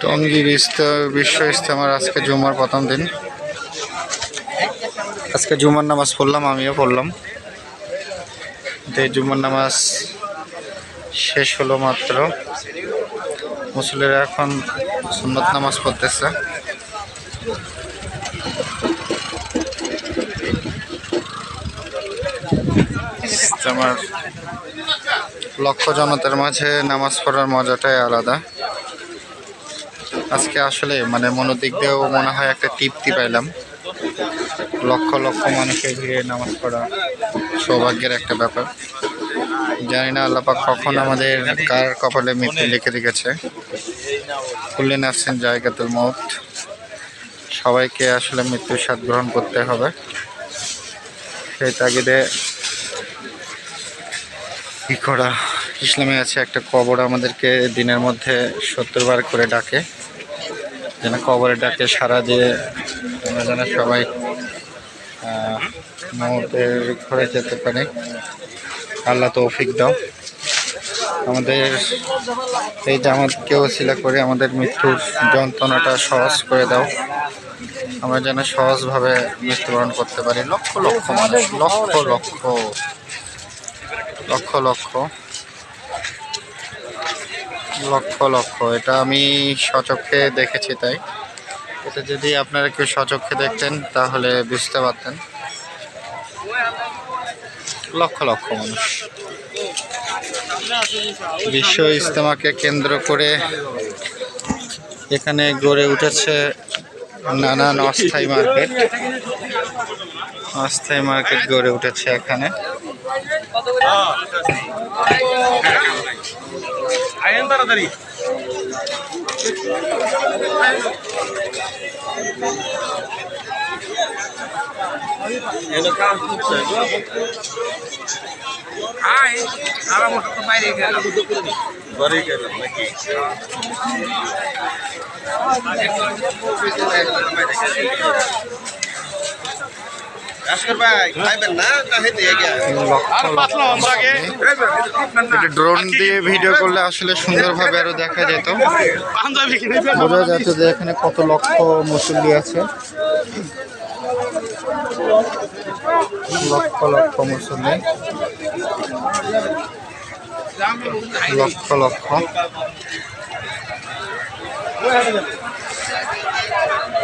টঙ্গী বিশ্ব- ইস্তেমার আজকে জুমার প্রথম দিন। আজকে জুমার নামাজ পড়লাম আমিও পড়লাম। জুমার নামাজ শেষ হলো মাত্র। মুসলিরা এখন সুন্নত নামাজ পড়তেছে। আমার লক্ষ জনতার মাঝে নামাজ পড়ার মজাটাই আলাদা। আজকে আসলে মানে মনোদিক দিয়েও মনে হয় একটা তৃপ্তি পাইলাম। লক্ষ লক্ষ মানুষের ভিড়ে নামাজ পড়া সৌভাগ্যের একটা ব্যাপার। জানি না আল্লাপাক কখন আমাদের কার কপালে মৃত্যু লিখে রেখেছে। খুললেন আসছেন জায়গাতুল মত সবাইকে আসলে মৃত্যুর স্বাদ গ্রহণ করতে হবে। সেই তাগিদে কি করা? ইসলামে আছে একটা কবর আমাদেরকে দিনের মধ্যে সত্তর বার করে ডাকে। যেন কবরে ডাকে সারা দিয়ে আমরা যেন সবাই আহ, মৌতের ঘরে যেতে পারে। আল্লাহ তৌফিক দাও। আমাদের এই আমাদেরকে ওসিলা করে আমাদের মৃত্যুর যন্ত্রণাটা সহজ করে দাও। আমরা যেন সহজভাবে মৃত্যুবরণ করতে পারি। লক্ষ লক্ষ মানুষ লক্ষ লক্ষ লক্ষ লক্ষ। লক্ষ লক্ষ, এটা আমি সচক্ষে দেখেছি তাই। এটা যদি আপনারা কেউ সচক্ষে দেখতেন, তাহলে বুঝতে পারতেন। লক্ষ লক্ষ মানুষ। বিশ্ব ইজতেমাকে কেন্দ্র করে এখানে গড়ে উঠেছে নানান অস্থায়ী মার্কেট। অস্থায়ী মার্কেট গড়ে উঠেছে এখানে। আইন তাড়াতাড়ি। আয় আরাম তো বাইরে গেল। বাড়ি গেল নাকি? কাহে দিয়ে গেল ড্রোন দিয়ে ভিডিও করলে আসলে সুন্দরভাবে আরও দেখা যেত। বোঝা যেত যে এখানে কত লক্ষ মুসল্লি আছে। লক্ষ লক্ষ মুসল্লি। লক্ষ লক্ষ।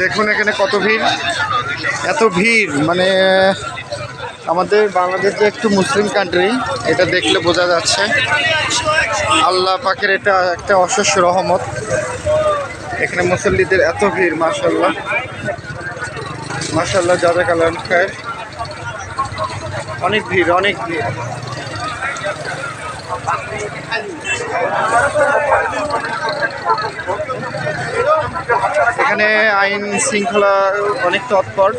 দেখুন এখানে কত ভিড়। এত ভিড় মানে আমাদের বাংলাদেশ যে একটু মুসলিম কান্ট্রি এটা দেখলে বোঝা যাচ্ছে। আল্লাহ পাকের এটা একটা অশস্য রহমত। এখানে মুসল্লিদের এত ভিড় মাশাল্লাহ মাশাল্লাহ জাজাক খায় অনেক ভিড় অনেক ভিড়। এখানে আইন শৃঙ্খলা অনেক তৎপর।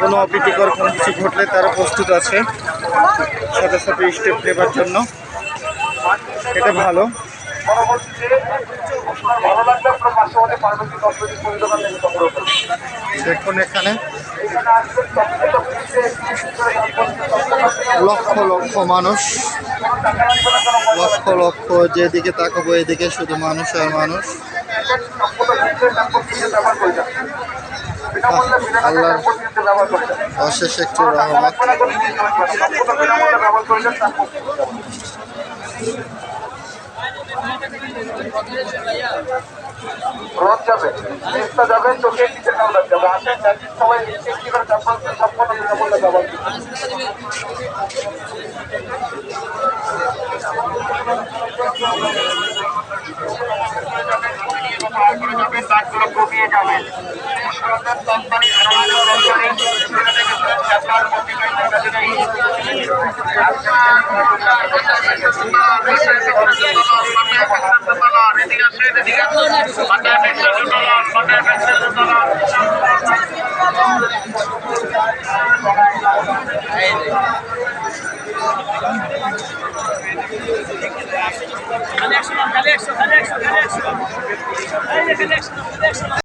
কোনো অপ্রীতিকর কোনো কিছু ঘটলে তারা প্রস্তুত আছে। সাথে সাথে স্টেপ নেবার জন্য। এটা ভালো। দেখুন এখানে। লক্ষ লক্ষ মানুষ, লক্ষ লক্ষ যেদিকে তাকাবো এদিকে শুধু মানুষ আর মানুষ। আল্লাহ অশেষ একটি রহমত। রোদ যাবে চেষ্টা যাবে চোখের নিচে কামড়াতে যাবে আসেন চাকরির সবাই কি করে চাপল সম্পূর্ণ বিনামূল্যে দাগগুলো কমিয়ে যাবেন খালি Connection, connection, connection, connection. Connection, connection, connection.